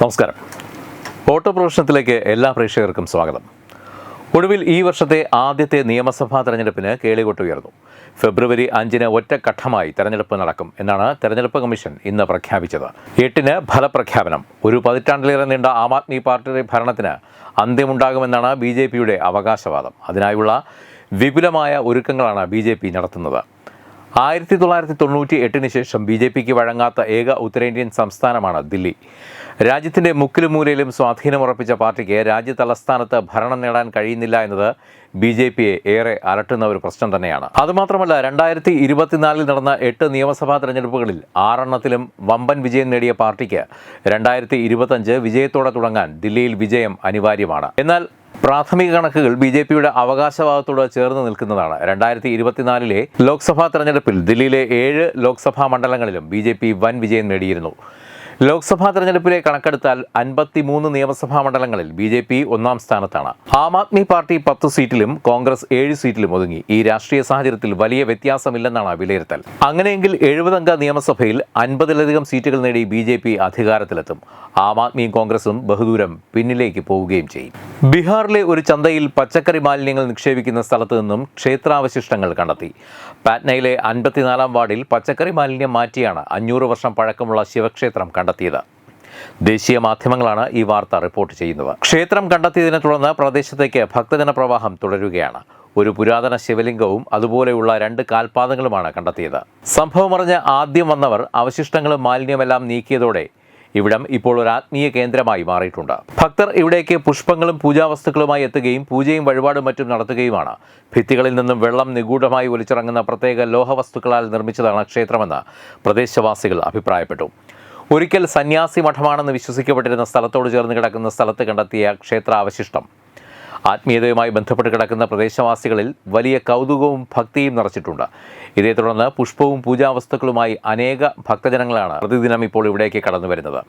നമസ്കാരം. ഓട്ടോ പ്രവേശനത്തിലേക്ക് എല്ലാ പ്രേക്ഷകർക്കും സ്വാഗതം. ഒടുവിൽ ഈ വർഷത്തെ ആദ്യത്തെ നിയമസഭാ തെരഞ്ഞെടുപ്പിന് കേളികൊട്ട് ഉയർന്നു. ഫെബ്രുവരി അഞ്ചിന് ഒറ്റഘട്ടമായി തെരഞ്ഞെടുപ്പ് നടക്കും എന്നാണ് തെരഞ്ഞെടുപ്പ് കമ്മീഷൻ ഇന്ന് പ്രഖ്യാപിച്ചത്. എട്ടിന് ഫലപ്രഖ്യാപനം. ഒരു പതിറ്റാണ്ടിലേറെ നീണ്ട ആം ആദ്മി പാർട്ടിയുടെ ഭരണത്തിന് അന്ത്യമുണ്ടാകുമെന്നാണ് ബി ജെ പിയുടെ അവകാശവാദം. അതിനായുള്ള വിപുലമായ ഒരുക്കങ്ങളാണ് ബി ജെ പി നടത്തുന്നത്. ആയിരത്തി തൊള്ളായിരത്തി തൊണ്ണൂറ്റി എട്ടിന് ശേഷം ബി ജെ പിക്ക് വഴങ്ങാത്ത ഏക ഉത്തരേന്ത്യൻ സംസ്ഥാനമാണ് ദില്ലി. രാജ്യത്തിന്റെ മുക്കിലും മൂലയിലും സ്വാധീനമുറപ്പിച്ച പാർട്ടിക്ക് രാജ്യ തലസ്ഥാനത്ത് ഭരണം നേടാൻ കഴിയുന്നില്ല എന്നത് ബി ജെ പിയെ ഏറെ അലട്ടുന്ന ഒരു പ്രശ്നം തന്നെയാണ്. അതുമാത്രമല്ല രണ്ടായിരത്തി ഇരുപത്തിനാലിൽ നടന്ന എട്ട് നിയമസഭാ തെരഞ്ഞെടുപ്പുകളിൽ ആറെണ്ണത്തിലും വമ്പൻ വിജയം നേടിയ പാർട്ടിക്ക് രണ്ടായിരത്തി ഇരുപത്തഞ്ച് വിജയത്തോടെ തുടങ്ങാൻ ദില്ലിയിൽ വിജയം അനിവാര്യമാണ്. എന്നാൽ പ്രാഥമിക കണക്കുകൾ ബി ജെ പിയുടെ അവകാശവാദത്തോട് ചേർന്ന് നിൽക്കുന്നതാണ്. രണ്ടായിരത്തി ഇരുപത്തിനാലിലെ ലോക്സഭാ തെരഞ്ഞെടുപ്പിൽ ദില്ലിയിലെ ഏഴ് ലോക്സഭാ മണ്ഡലങ്ങളിലും ബി ജെ പി വൻ വിജയം നേടിയിരുന്നു. ലോക്സഭാ തെരഞ്ഞെടുപ്പിലെ കണക്കെടുത്താൽ അൻപത്തിമൂന്ന് നിയമസഭാ മണ്ഡലങ്ങളിൽ ബി ജെ പി ഒന്നാം സ്ഥാനത്താണ്. ആം ആദ്മി പാർട്ടി പത്ത് സീറ്റിലും കോൺഗ്രസ് ഏഴ് സീറ്റിലും ഒതുങ്ങി. ഈ രാഷ്ട്രീയ സാഹചര്യത്തിൽ വലിയ വ്യത്യാസമില്ലെന്നാണ് വിലയിരുത്തൽ. അങ്ങനെയെങ്കിൽ എഴുപതംഗ നിയമസഭയിൽ അൻപതിലധികം സീറ്റുകൾ നേടി ബി ജെ പി അധികാരത്തിലെത്തും. ആം ആദ്മിയും കോൺഗ്രസും ബഹുദൂരം പിന്നിലേക്ക് പോവുകയും ചെയ്യും. ബീഹാറിലെ ഒരു ചന്തയിൽ പച്ചക്കറി മാലിന്യങ്ങൾ നിക്ഷേപിക്കുന്ന സ്ഥലത്തു നിന്നും ക്ഷേത്രാവശിഷ്ടങ്ങൾ കണ്ടെത്തി. പാറ്റ്നയിലെ അൻപത്തിനാലാം വാർഡിൽ പച്ചക്കറി മാലിന്യം മാറ്റിയാണ് അഞ്ഞൂറ് വർഷം പഴക്കമുള്ള ശിവക്ഷേത്രം കണ്ടെത്തിയത്. ദേശീയ മാധ്യമങ്ങളാണ് ഈ വാർത്ത റിപ്പോർട്ട് ചെയ്യുന്നത്. ക്ഷേത്രം കണ്ടെത്തിയതിനെ തുടർന്ന് പ്രദേശത്തേക്ക് ഭക്തജന പ്രവാഹം തുടരുകയാണ്. ഒരു പുരാതന ശിവലിംഗവും അതുപോലെയുള്ള രണ്ട് കാൽപാദങ്ങളുമാണ് കണ്ടെത്തിയത്. സംഭവമറിഞ്ഞ് ആദ്യം വന്നവർ അവശിഷ്ടങ്ങളും മാലിന്യമെല്ലാം നീക്കിയതോടെ ഇവിടം ഇപ്പോൾ ഒരു ആത്മീയ കേന്ദ്രമായി മാറിയിട്ടുണ്ട്. ഭക്തർ ഇവിടേക്ക് പുഷ്പങ്ങളും പൂജാവസ്തുക്കളുമായി എത്തുകയും പൂജയും വഴിപാടും മറ്റും നടത്തുകയുമാണ്. ഭിത്തികളിൽ നിന്നും വെള്ളം നിഗൂഢമായി ഒലിച്ചിറങ്ങുന്ന പ്രത്യേക ലോഹവസ്തുക്കളാൽ നിർമ്മിച്ചതാണ് ക്ഷേത്രമെന്ന് പ്രദേശവാസികൾ അഭിപ്രായപ്പെട്ടു. ഒരിക്കൽ സന്യാസി മഠമാണെന്ന് വിശ്വസിക്കപ്പെട്ടിരുന്ന സ്ഥലത്തോട് ചേർന്ന് കിടക്കുന്ന സ്ഥലത്ത് കണ്ടെത്തിയ ക്ഷേത്രാവശിഷ്ടം. ആത്മീയതയുമായി ബന്ധപ്പെട്ട് കിടക്കുന്ന പ്രദേശവാസികളിൽ വലിയ കൗതുകവും ഭക്തിയും നിറച്ചിട്ടുണ്ട്. ഇതേ തുടർന്ന് പുഷ്പവും പൂജാവസ്തുക്കളുമായി അനേക ഭക്തജനങ്ങളാണ് പ്രതിദിനം ഇപ്പോൾ ഇവിടേക്ക് കടന്നു വരുന്നത്.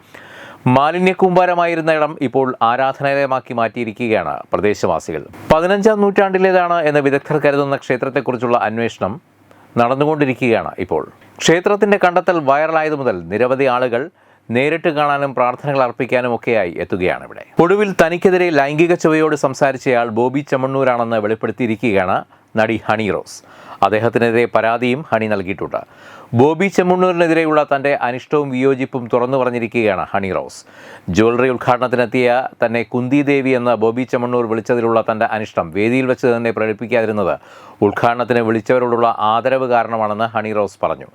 മാലിന്യ മാലിന്യക്കൂമ്പാരമായിരുന്ന ഇടം ഇപ്പോൾ ആരാധനാലയമാക്കി മാറ്റിയിരിക്കുകയാണ് പ്രദേശവാസികൾ. പതിനഞ്ചാം നൂറ്റാണ്ടിലേതാണ് എന്ന് വിദഗ്ധർ കരുതുന്ന ക്ഷേത്രത്തെക്കുറിച്ചുള്ള അന്വേഷണം നടന്നുകൊണ്ടിരിക്കുകയാണ് ഇപ്പോൾ. ക്ഷേത്രത്തിന്റെ കണ്ടെത്തൽ വൈറലായതു മുതൽ നിരവധി ആളുകൾ നേരിട്ട് കാണാനും പ്രാർത്ഥനകൾ അർപ്പിക്കാനും ഒക്കെയായി എത്തുകയാണ് ഇവിടെ. ഒടുവിൽ തനിക്കെതിരെ ലൈംഗിക ചുവയോട് സംസാരിച്ചയാൾ ബോബി ചമ്മണ്ണൂരാണെന്ന് വെളിപ്പെടുത്തിയിരിക്കുകയാണ് നടി ഹണി റോസ്. അദ്ദേഹത്തിനെതിരെ പരാതിയും ഹണി നൽകിയിട്ടുണ്ട്. ബോബി ചെമ്മണ്ണൂരിനെതിരെയുള്ള തന്റെ അനിഷ്ടവും വിയോജിപ്പും തുറന്നു പറഞ്ഞിരിക്കുകയാണ് ഹണി റോസ്. ജ്വല്ലറി ഉദ്ഘാടനത്തിനെത്തിയ തന്നെ കുന്തി ദേവി എന്ന് ബോബി ചെമ്മണ്ണൂർ വിളിച്ചതിലുള്ള തന്റെ അനിഷ്ടം വേദിയിൽ വെച്ച് തന്നെ പ്രകടിപ്പിക്കാതിരുന്നത് ഉദ്ഘാടനത്തിന് വിളിച്ചവരോടുള്ള ആദരവ് കാരണമാണെന്ന് ഹണി റോസ് പറഞ്ഞു.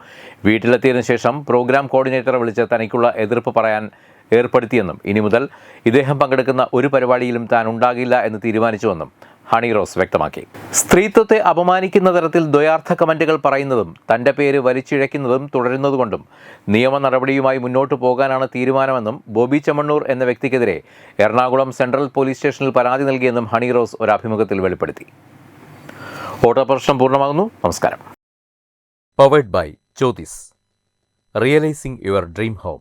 വീട്ടിലെത്തിയതിനു ശേഷം പ്രോഗ്രാം കോർഡിനേറ്ററെ വിളിച്ച് തനിക്കുള്ള എതിർപ്പ് പറയാൻ ഏർപ്പെടുത്തിയെന്നും ഇനി മുതൽ ഇദ്ദേഹം പങ്കെടുക്കുന്ന ഒരു പരിപാടിയിലും താൻ ഉണ്ടാകില്ല എന്ന് തീരുമാനിച്ചുവെന്നും ഹണി റോസ് വ്യക്തമാക്കി. സ്ത്രീത്വത്തെ അപമാനിക്കുന്ന തരത്തിൽ ദ്വയാർത്ഥ കമന്റുകൾ പറയുന്നതും തന്റെ പേര് വലിച്ചിഴയ്ക്കുന്നതും തുടരുന്നതുകൊണ്ടും നിയമ നടപടിയുമായി മുന്നോട്ട് പോകാനാണ് തീരുമാനമെന്നും ബോബി ചമ്മണ്ണൂർ എന്ന വ്യക്തിക്കെതിരെ എറണാകുളം സെൻട്രൽ പോലീസ് സ്റ്റേഷനിൽ പരാതി നൽകിയെന്നും ഹണി റോസ് ഒരു അഭിമുഖത്തിൽ വെളിപ്പെടുത്തി. ഓട്ടോ പ്രശ്നം പൂർണമാകുന്നു. നമസ്കാരം. Powered by Jyothis realising your dream home